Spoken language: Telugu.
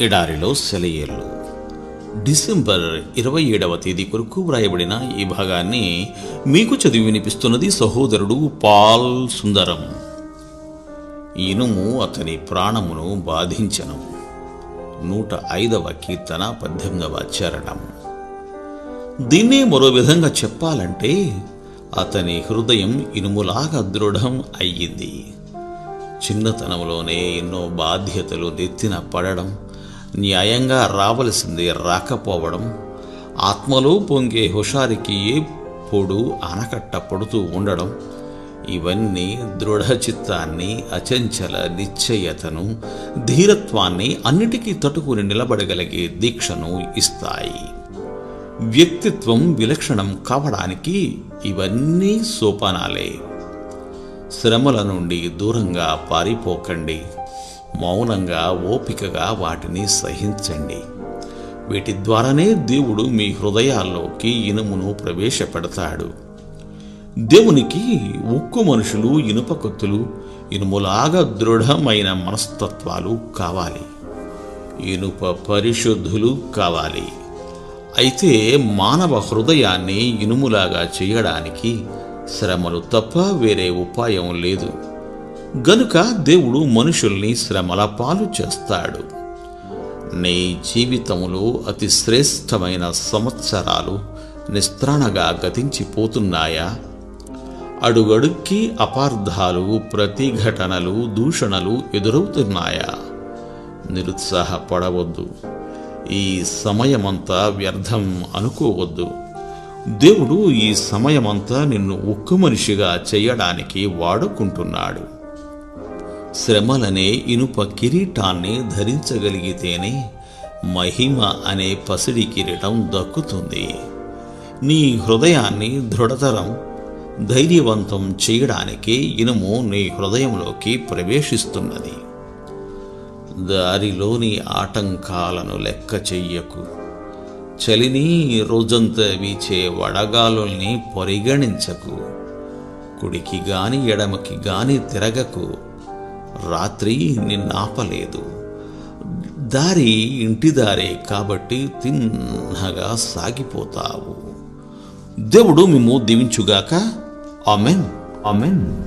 ఎడారిలో సెలయేళ్ళు డిసెంబర్ ఇరవై ఏడవ తేదీ కొరకు వ్రాయబడిన ఈ భాగాన్ని మీకు చదివి వినిపిస్తున్నది సహోదరుడు పాల్ సుందరం. ఇనుము అతని ప్రాణమును బాధించను. నూట ఐదవ కీర్తన పద్దెనిమిదవ చరణం. దీన్నే మరో విధంగా చెప్పాలంటే అతని హృదయం ఇనుములాగా దృఢం అయ్యింది. చిన్నతనంలోనే ఎన్నో బాధ్యతలు నెత్తిన పడడం న్యాయంగా రావలసింది రాకపోవడం. ఆత్మలో పొంగే హుషారికి ఎప్పుడు ఆనకట్ట పడుతూ ఉండడం. ఇవన్నీ దృఢచిత్తాన్ని అచంచల నిశ్చయతను ధీరత్వాన్ని అన్నిటికీ తట్టుకుని నిలబడగలిగే దీక్షను ఇస్తాయి. వ్యక్తిత్వం విలక్షణం కావడానికి ఇవన్నీ సోపానాలే. శ్రమల నుండి దూరంగా పారిపోకండి. మౌనంగా ఓపికగా వాటిని సహించండి. వీటి ద్వారానే దేవుడు మీ హృదయాల్లోకి ఇనుమును ప్రవేశపెడతాడు. దేవునికి ఉక్కు మనుషులు ఇనుప కత్తులు ఇనుములాగా దృఢమైన మనస్తత్వాలు కావాలి. ఇనుప పరిశుద్ధులు కావాలి. అయితే మానవ హృదయాన్ని ఇనుములాగా చేయడానికి శ్రమలు తప్ప వేరే ఉపాయం లేదు. గనుక దేవుడు మనుషుల్ని శ్రమల పాలు చేస్తాడు. నీ జీవితంలో అతి శ్రేష్టమైన సంవత్సరాలు నిస్త్రాణగా గతించిపోతున్నాయా? అడుగడుక్కి అపార్థాలు ప్రతిఘటనలు దూషణలు ఎదురవుతున్నాయా? నిరుత్సాహపడవద్దు. ఈ సమయమంతా వ్యర్థం అనుకోవద్దు. దేవుడు ఈ సమయమంతా నిన్ను ఒక్క మనిషిగా చేయడానికి వాడుకుంటున్నాడు. శ్రమలనే ఇనుప కిరీటాన్ని ధరించగలిగితేనే మహిమ అనే పసిడి కిరీటం దక్కుతుంది. నీ హృదయాన్ని దృఢతరం ధైర్యవంతం చేయడానికి ఇనుము నీ హృదయంలోకి ప్రవేశిస్తున్నది. దారిలోని ఆటంకాలను లెక్క చెయ్యకు. చలిని రోజంతా వీచే వడగాలుల్ని పరిగణించకు. కుడికి గాని ఎడమకి గాని తిరగకు. రాత్రి నిన్నాపలేదు. దారి ఇంటి దారే కాబట్టి తిన్నగా సాగిపోతావు. దేవుడు మేము దీవించుగాక. ఆమెన్. ఆమెన్.